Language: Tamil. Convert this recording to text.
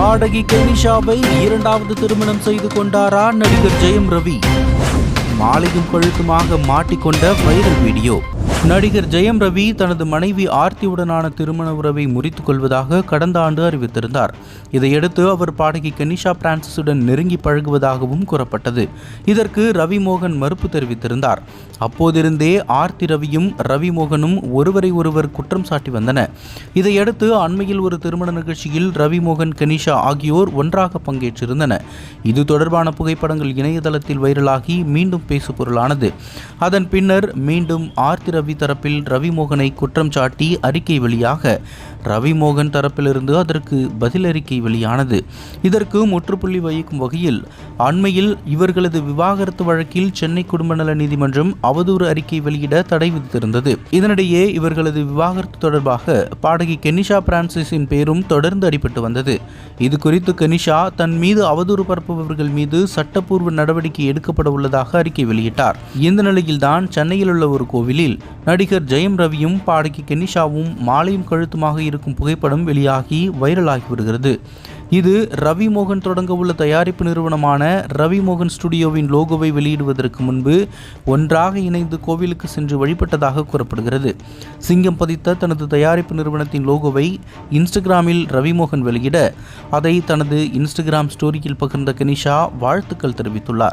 பாடகி கெனிஷாவை இரண்டாவது திருமணம் செய்து கொண்டாரா நடிகர் ஜெயம் ரவி? மாலையும் கழுத்துமாக மாட்டிக்கொண்ட வைரல் வீடியோ நடிகர் ஜெயம் ரவி தனது மனைவி ஆர்த்தியுடனான திருமண உறவை முறித்துக் கொள்வதாக கடந்த ஆண்டு அறிவித்திருந்தார். இதையடுத்து அவர் பாடகி கனிஷா பிரான்சிஸுடன் நெருங்கி பழகுவதாகவும் கூறப்பட்டது. இதற்கு ரவி மோகன் மறுப்பு தெரிவித்திருந்தார். அப்போதிருந்தே ஆர்த்தி ரவியும் ரவி மோகனும் ஒருவரை ஒருவர் குற்றம் சாட்டி வந்தன. இதையடுத்து அண்மையில் ஒரு திருமண நிகழ்ச்சியில் ரவி மோகன் கனிஷா ஆகியோர் ஒன்றாக பங்கேற்றிருந்தன. இது தொடர்பான புகைப்படங்கள் இணையதளத்தில் வைரலாகி மீண்டும் பேசுபொருளானது. அதன் பின்னர் மீண்டும் ஆர்த்தி ரவி தரப்பில் ரவிமோகனை குற்றம் சாட்டி அறிக்கை வெளியாக ரவிமோகன் தரப்பிலிருந்து அதற்கு பதில் அறிக்கை வெளியானது. இதற்கு முற்றுப்புள்ளி வகிக்கும் வகையில் அண்மையில் இவர்களது விவாகரத்து வழக்கில் சென்னை குடும்ப நல நீதிமன்றம் அவதூறு அறிக்கை வெளியிட தடை விதித்திருந்தது. இதனிடையே இவர்களது விவாகரத்து தொடர்பாக பாடகி கெனிஷா பிரான்சிஸின் பேரும் தொடர்ந்து அடிபட்டு வந்தது. இது குறித்து கெனிஷா தன் மீது அவதூறு பரப்புபவர்கள் மீது சட்டப்பூர்வ நடவடிக்கை எடுக்கப்பட உள்ளதாக அறிக்கை வெளியிட்டார். இந்த நிலையில்தான் சென்னையில் உள்ள ஒரு கோவிலில் நடிகர் ஜெயம் ரவியும் பாடகி கெனிஷாவும் மாலையும் கழுத்துமாக இருக்கும் புகைப்படம் வெளியாகி வைரலாகி வருகிறது. இது ரவி மோகன் தொடங்க உள்ள தயாரிப்பு நிறுவனமான ரவி மோகன் ஸ்டுடியோவின் லோகோவை வெளியிடுவதற்கு முன்பு ஒன்றாக இணைந்து கோவிலுக்கு சென்று வழிபட்டதாக கூறப்படுகிறது. சிங்கம் பதித்த தனது தயாரிப்பு நிறுவனத்தின் லோகோவை இன்ஸ்டாகிராமில் ரவி மோகன் வெளியிட அதை தனது இன்ஸ்டாகிராம் ஸ்டோரியில் பகிர்ந்த கனிஷா வாழ்த்துக்கள் தெரிவித்துள்ளார்.